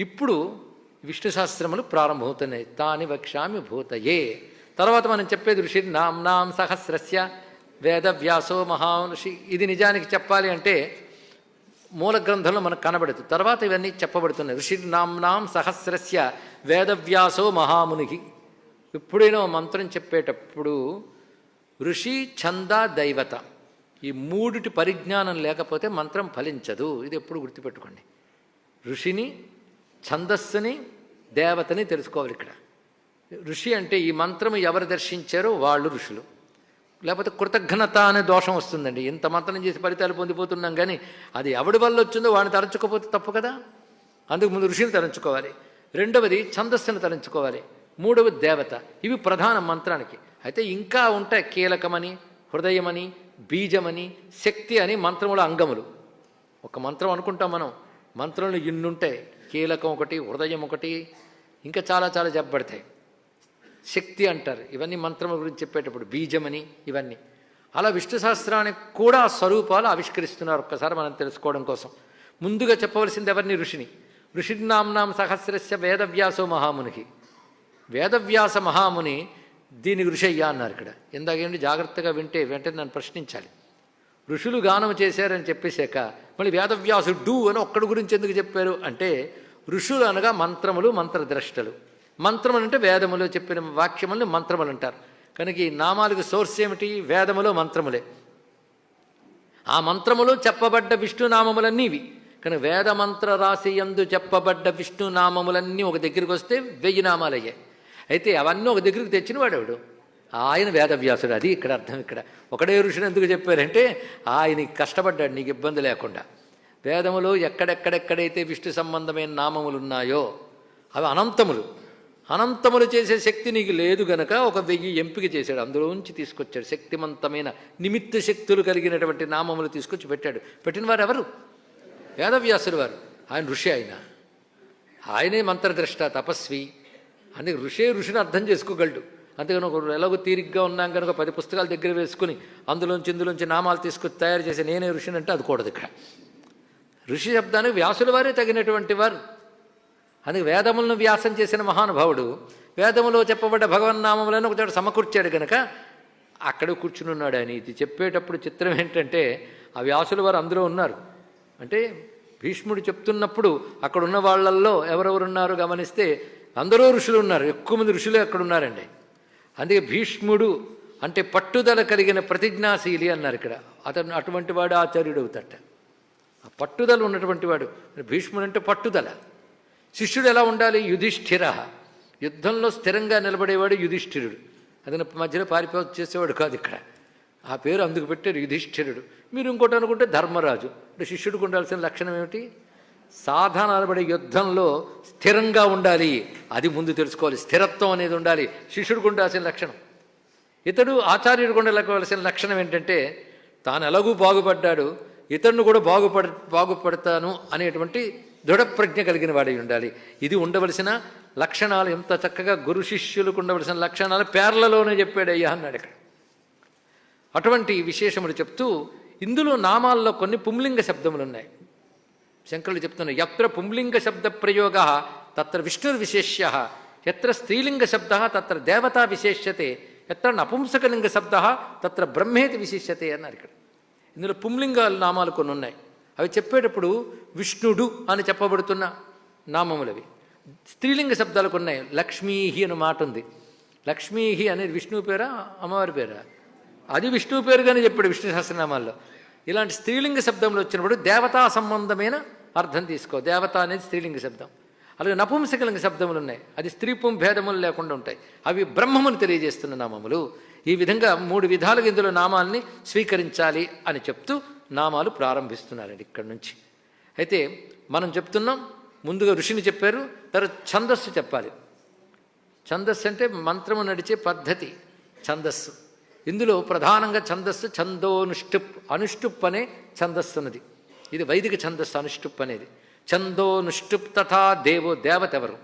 ఇప్పుడు విష్ణు సహస్రములు ప్రారంభమవుతున్నాయి. తాని వక్ష్యామి భూతయే. తర్వాత మనం చెప్పేది ఋషి నామ్నాం సహస్రస్య వేదవ్యాసో మహానుషి. ఇది నిజానికి చెప్పాలి అంటే మూల గ్రంథంలో మనకు కనబడదు. తర్వాత ఇవన్నీ చెప్పబడుతున్నాయి. ఋషి నామ్నాం సహస్రస్య వేదవ్యాసో మహామునికి ఎప్పుడైనా మంత్రం చెప్పేటప్పుడు ఋషి ఛంద దైవత. ఈ మూడిటి పరిజ్ఞానం లేకపోతే మంత్రం ఫలించదు. ఇది ఎప్పుడు గుర్తుపెట్టుకోండి. ఋషిని ఛందస్సుని దేవతని తెలుసుకోవాలి ఇక్కడ. ఋషి అంటే ఈ మంత్రము ఎవరు దర్శించారో వాళ్ళు ఋషులు. లేకపోతే కృతజ్ఞత అనే దోషం వస్తుందండి. ఇంత మంత్రం చేసి ఫలితాలు పొందిపోతున్నాం కానీ అది ఎవడి వల్ల వచ్చిందో వాడిని తలంచుకోపోతే తప్పు కదా? అందుకు ముందు ఋషిని తలంచుకోవాలి. రెండవది ఛందస్సును తలంచుకోవాలి. మూడవది దేవత. ఇవి ప్రధాన మంత్రానికి. అయితే ఇంకా ఉంటాయి కీలకమని హృదయమని బీజమని శక్తి అని మంత్రముల అంగములు. ఒక మంత్రం అనుకుంటాం మనం. మంత్రంలో ఇన్నుంటాయి. కీలకం ఒకటి హృదయం ఒకటి ఇంకా చాలా చాలా చెప్పబడతాయి. శక్తి అంటారు. ఇవన్నీ మంత్రముల గురించి చెప్పేటప్పుడు బీజమని ఇవన్నీ. అలా విష్ణు సహస్రానికి కూడా స్వరూపాలు ఆవిష్కరిస్తున్నారు. ఒక్కసారి మనం తెలుసుకోవడం కోసం. ముందుగా చెప్పవలసింది ఎవరిని? ఋషిని. ఋషి సహస్రస్య వేదవ్యాసో మహామునికి. వేదవ్యాస మహాముని దీనికి ఋషి అయ్యా అన్నారు ఇక్కడ. ఇందాకేంటి? జాగ్రత్తగా వింటే వెంటనే నన్ను ప్రశ్నించాలి. ఋషులు గానం చేశారని చెప్పేశాక మళ్ళీ వేదవ్యాసుడు అని ఒక్కడి గురించి ఎందుకు చెప్పారు? అంటే ఋషులు అనగా మంత్రములు మంత్రద్రష్టలు. మంత్రములు అంటే వేదములో చెప్పిన వాక్యములను మంత్రములు అంటారు. కనుక ఈ నామాలకు సోర్స్ ఏమిటి? వేదములో మంత్రములే. ఆ మంత్రములో చెప్పబడ్డ విష్ణునామములన్నీ ఇవి. కానీ వేదమంత్ర రాశి ఎందు చెప్పబడ్డ విష్ణునామములన్నీ ఒక దగ్గరికి వస్తే వెయ్యి నామాలు అయ్యాయి అయితే అవన్నీ ఒక దగ్గరికి తెచ్చిన వాడేవాడు? ఆయన వేదవ్యాసుడు. అది ఇక్కడ అర్థం ఇక్కడ. ఒకడే ఋషుని ఎందుకు చెప్పారంటే ఆయన కష్టపడ్డాడు నీకు ఇబ్బంది లేకుండా. వేదములు ఎక్కడెక్కడెక్కడైతే విష్ణు సంబంధమైన నామములు ఉన్నాయో అవి అనంతములు. అనంతములు చేసే శక్తి నీకు లేదు గనక ఒక వెయ్యి ఎంపిక చేశాడు. అందులోంచి తీసుకొచ్చాడు. శక్తిమంతమైన నిమిత్త శక్తులు కలిగినటువంటి నామములు తీసుకొచ్చి పెట్టాడు. పెట్టిన వారు ఎవరు? వేదవ్యాసుడు వారు. ఆయన ఋషి ఆయన. ఆయనే మంత్రద్రష్ట తపస్వి. అని ఋషే ఋషిని అర్థం చేసుకోగలడు. అంతేగాని ఒక ఎలాగో తీరిగ్గా ఉన్నాం కనుక పది పుస్తకాల దగ్గర వేసుకుని అందులోంచి ఇందులోంచి నామాలు తీసుకొని తయారు చేసి నేనే ఋషిని అంటే అది కూడదు ఇక్కడ. ఋషి శబ్దానికి వ్యాసుల వారే తగినటువంటి వారు. అందుకే వేదములను వ్యాసం చేసిన మహానుభావుడు వేదములో చెప్పబడ్డ భగవన్నామములను ఒకచోట సమకూర్చాడు కనుక అక్కడ కూర్చుని ఉన్నాడు అని ఇది చెప్పేటప్పుడు చిత్రం ఏంటంటే ఆ వ్యాసుల వారు అందరూ ఉన్నారు. అంటే భీష్ముడు చెప్తున్నప్పుడు అక్కడ ఉన్న వాళ్ళల్లో ఎవరెవరున్నారు గమనిస్తే అందరూ ఋషులు ఉన్నారు. ఎక్కువ మంది ఋషులే అక్కడ ఉన్నారండి. అందుకే భీష్ముడు అంటే పట్టుదల కలిగిన ప్రతిజ్ఞాశీలి అన్నారు ఇక్కడ. అతను అటువంటి వాడు ఆచార్యుడు అవుతాట ఆ పట్టుదల ఉన్నటువంటి వాడు. భీష్ముడు అంటే పట్టుదల. శిష్యుడు ఎలా ఉండాలి? యుధిష్ఠిర. యుద్ధంలో స్థిరంగా నిలబడేవాడు యుధిష్ఠిరుడు. అతను మధ్యలో పారిపో చేసేవాడు కాదు ఇక్కడ. ఆ పేరు అందుకు పెట్టారు యుధిష్ఠిరుడు. మీరు ఇంకోటి అనుకుంటే ధర్మరాజు. అంటే శిష్యుడికి ఉండాల్సిన లక్షణం ఏమిటి? సాధన అనబడే యుద్ధంలో స్థిరంగా ఉండాలి. అది ముందు తెలుసుకోవాలి. స్థిరత్వం అనేది ఉండాలి. శిష్యుడికి ఉండాల్సిన లక్షణం. ఇతడు ఆచార్యుడికి ఉండవలసిన లక్షణం ఏంటంటే తాను ఎలాగూ బాగుపడ్డాడు ఇతడిని కూడా బాగుపడ బాగుపడతాను అనేటువంటి దృఢప్రజ్ఞ కలిగిన వాడై ఉండాలి. ఇది ఉండవలసిన లక్షణాలు ఎంత చక్కగా గురు శిష్యులకు ఉండవలసిన లక్షణాలు పేర్లలోనే చెప్పాడు అయ్యా అన్నాడు ఇక్కడ. అటువంటి విశేషములు చెప్తూ ఇందులో నామాల్లో కొన్ని పుంలింగ శబ్దములు ఉన్నాయి శంకరులు చెప్తున్నారు ఎత్ర పుంలింగ శబ్ద ప్రయోగ తత్ర విష్ణుర్విశేష్య ఎత్ర స్త్రీలింగ శబ్ద తత్ర దేవతా విశేష్యతే ఎత్ర నపుంసకలింగ శబ్ద తత్ర బ్రహ్మేతి విశేష్యతే అన్నారు ఇక్కడ. ఇందులో పుంలింగ నామాలు కొన్ని ఉన్నాయి. అవి చెప్పేటప్పుడు విష్ణుడు అని చెప్పబడుతున్న నామములవి. స్త్రీలింగ స్త్రీలింగ శబ్దాలకు ఉన్నాయి. లక్ష్మీహి అని మాట ఉంది. లక్ష్మీహి అనేది విష్ణువు పేరా అమ్మవారి పేరా? అది విష్ణువు పేరుగానే చెప్పాడు విష్ణు సహస్రనామాల్లో. ఇలాంటి స్త్రీలింగ శబ్దంలో వచ్చినప్పుడు దేవతా సంబంధమైన అర్థం తీసుకో. దేవత అనేది స్త్రీలింగ శబ్దం. అలాగే నపుంసకలింగ శబ్దములు ఉన్నాయి అది స్త్రీపుం భేదములు లేకుండా ఉంటాయి. అవి బ్రహ్మమును తెలియజేస్తున్న నామములు. ఈ విధంగా మూడు విధాలుగా ఇందులో నామాల్ని స్వీకరించాలి అని చెప్తూ నామాలు ప్రారంభిస్తున్నారండి ఇక్కడి నుంచి. అయితే మనం చెప్తున్నాం ముందుగా ఋషిని చెప్పారు తర్వాత ఛందస్సు చెప్పాలి. ఛందస్సు అంటే మంత్రము నడిచే పద్ధతి ఛందస్సు. ఇందులో ప్రధానంగా ఛందస్సు ఛందోనుష్టుప్ అనుష్టుప్ అనే ఛందస్సు ఉన్నది ఇది వైదిక ఛందస్సు అనుష్టుప్ అనేది. ఛందో నుష్టుప్ తథా దేవో దేవత ఎవరు